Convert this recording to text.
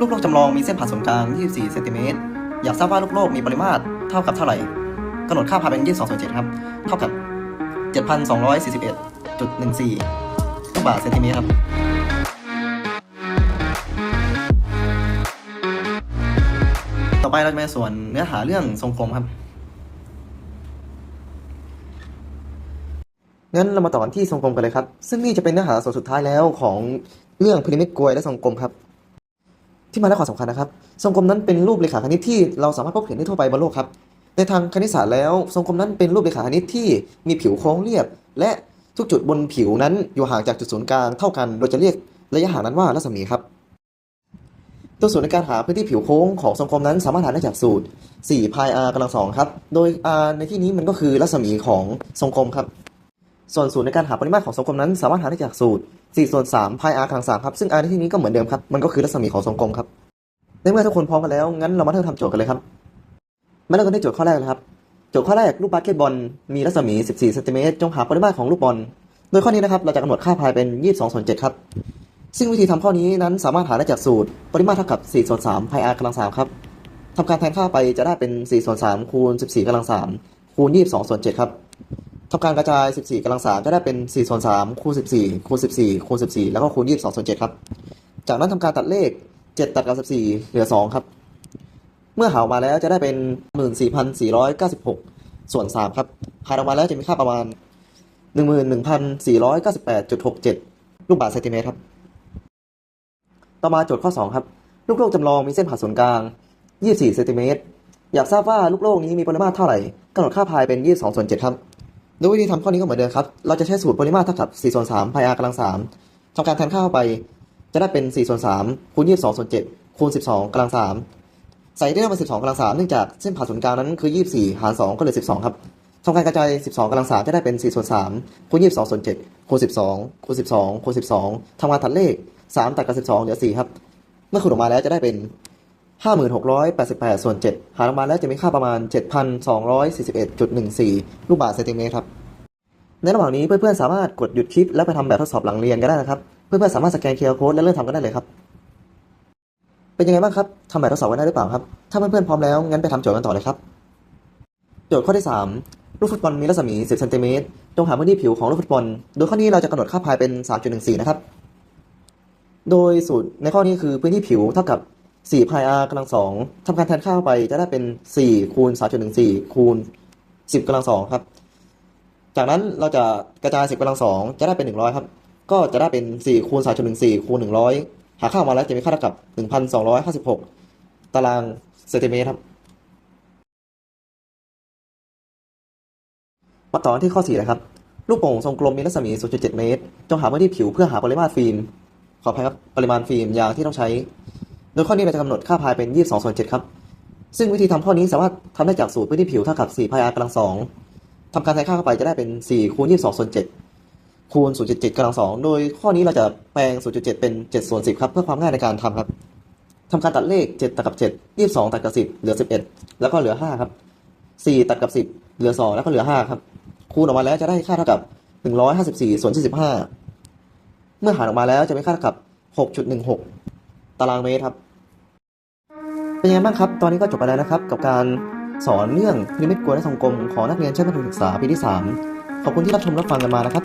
ลูกโลกจำลองมีเส้นผ่าศูนย์กลาง 24เซนติเมตรอยากทราบว่าลูกโลกมีปริมาตรเท่ากับเท่าไหร่กำหนดค่าพาเป็น 22ส่วน7ครับ เท่ากับ 7,241.14ลูกบาศก์เซนติเมตรครับต่อไปเราจะมาส่วนเนื้อหาเรื่องทรงกลมครับงั้นเรามาต่อกันที่ทรงกลมกันเลยครับ ซึ่งนี่จะเป็นเนื้อหาส่วนสุดท้ายแล้วของเรื่องพีระมิดกลวยและทรงกลมครับ ที่มาและความสำคัญนะครับ ทรงกลมนั้นเป็นรูปเรขาคณิตที่เราสามารถพบเห็นได้ทั่วไปบนโลกครับ ในทางคณิตศาสตร์แล้ว ทรงกลมนั้นเป็นรูปเรขาคณิตที่มีผิวโค้งเรียบ และทุกจุดบนผิวนั้นอยู่ห่างจากจุดศูนย์กลางเท่ากัน โดยจะเรียกระยะห่างนั้นว่ารัศมีครับ ตัวสูตรในการหาพื้นที่ผิวโค้งของทรงกลมนั้นสามารถหาได้จากสูตร4 pi r กำลังสองครับ โดย r ในที่นี้มันก็คือรัศมีของทรงกลมครับ ส่วนสูตรในการหาปริมาตรของทรงกลมนั้น สามารถหาได้จากสูตร 4 ส่วน3 pi r กำลังสามครับ ซึ่ง r ในที่นี้ก็เหมือนเดิมครับ มันก็คือรัศมีของทรงกลมครับ ในเมื่อทุกคนพร้อมกันแล้ว งั้นเรามาเริ่มทำโจทย์กันเลยครับ มาเริ่มกันที่โจทย์ข้อแรกเลยครับ โจทย์ข้อแรกลูกบาสเกตบอลมีรัศมี 14เซนติเมตรจงหาปริมาตรของลูกบอล โดยข้อนี้นะครับ เราจะกำหนดค่าพายเป็น 22ส่วน7ครับ ซึ่งวิธีทำข้อนี้นั้นสามารถหาได้จากสูตร ปริมาตรเท่ากับ 4 ส่วน3 pi r กำลัง3ครับทำการแทนค่าไปจะได้เป็น 4 ส่วน3คูณ14กำลัง3คูณ22ส่วน7ครับ ทำการกระจาย 14กำลัง3จะได้เป็น4ส่วน3คูณ14คูณ14คูณ14 แล้วก็คูณ22ส่วน7ครับ จากนั้นทำการตัดเลข 7 ตัดกับ14 เหลือ 2 ครับ เมื่อหาออกมาแล้วจะได้เป็น 14,496 ส่วน 3 ครับหารออกมาแล้วจะมีค่าประมาณ 11,498.67 ลูกบาศก์เซนติเมตรครับ ต่อมาโจทย์ข้อ 2 ครับ ลูกโลกจำลองมีเส้นผ่าศูนย์กลาง 24เซนติเมตรอยากทราบว่าลูกโลกนี้มีปริมาตรเท่าไหร่กำหนดค่าพายเป็น 22ส่วน7ครับ โดยวิธีทำข้อนี้ก็เหมือนเดิมครับ เราจะใช้สูตรปริมาตรเท่ากับ4ส่วน3พาย r กำลัง3ทำการแทนค่าเข้าไป จะได้เป็น4ส่วน3คูณ22ส่วน7คูณ12กำลัง3ใส่ได้มา12กำลัง3เนื่องจากเส้นผ่าศูนย์กลางนั้นคือ 24 หาร 2 ก็เหลือ 12 ครับทำการกระจาย 12กำลัง3จะได้เป็น4ส่วน3คูณ22ส่วน7คูณ12คูณ12คูณ12ทำการตัดเลข 3 ตัดกับ 12 เหลือ 4 ครับ เมื่อคูณออกมาแล้วจะได้เป็น 5688 ส่วน 7 หารออกมาแล้วจะมีค่าประมาณ 7,241.14 ลูกบาศก์เซนติเมตรครับ ในระหว่างนี้เพื่อนๆ สามารถกดหยุดคลิปแล้วไปทำแบบทดสอบหลังเรียนก็ได้นะครับ เพื่อนๆ สามารถสแกนเคอร์โค้ดและเริ่มทำกันได้เลยครับ เป็นยังไงบ้างครับทำแบบทดสอบกันได้หรือเปล่าครับ ถ้าเพื่อนๆ พร้อมแล้วงั้นไปทำโจทย์กันต่อเลยครับ โจทย์ข้อที่ 3 ลูกฟุตบอลมีรัศมี 10 เซนติเมตร จงหาพื้นที่ผิวของลูกฟุตบอล โดยข้อนี้เราจะกำหนดค่าพายเป็น 3.14 นะครับ โดยสูตรในข้อนี้คือพื้นที่ผิวเท่ากับ 4 pi r กำลังสองทำการแทนค่าไปจะได้เป็น 4 คูณ 3.14 คูณ 10กำลังสองครับ จากนั้นเราจะกระจาย 10กำลังสองจะได้เป็น 100 ครับ ก็จะได้เป็น 4 คูณ 3.14 คูณ 100 หาค่าออกมาแล้วจะมีค่าเท่ากับ 1,256 ตารางเซนติเมตรครับ มาต่อที่ข้อ4นะครับ ลูกโป่งทรงกลมมีรัศมี 0.7 เมตร จงหาพื้นที่ผิวเพื่อหาปริมาตรฟิล์ม ขออภัยครับ ปริมาณฟิล์มยางที่ต้องใช้ โดยข้อนี้เราจะกำหนดค่าพายเป็น 22ส่วน7ครับ ซึ่งวิธีทำข้อนี้สามารถทำได้จากสูตรพื้นที่ผิวเท่ากับ4พาย r กำลังสองทำการแทนค่าเข้าไปจะได้เป็น 4 คูณ 22ส่วน7คูณ 0.7กำลังสองโดยข้อนี้เราจะแปลง 0.7 เป็น 7 ส่วน 10 ครับ เพื่อความง่ายในการทำครับทำการตัดเลข 7 ตัดกับ 7 22 ตัดกับ 10 เหลือ 11 แล้วก็เหลือ 5 ครับ 4 ตัดกับ 10 เหลือ 2 แล้วก็เหลือ 5 ครับ คูณออกมาแล้วจะได้ค่าเท่ากับ 154 ส่วน 45 เมื่อหารออกมาแล้วจะมีค่าเท่ากับ 6.16 ตารางเมตรครับ เป็นยังไงบ้างครับ ตอนนี้ก็จบไปแล้วนะครับ กับการสอนเรื่องพิระมิดกลวและทรงกลมของนักเรียนชั้นประถมศึกษาปีที่ 3 ขอบคุณที่รับชมรับฟังกันมานะครับ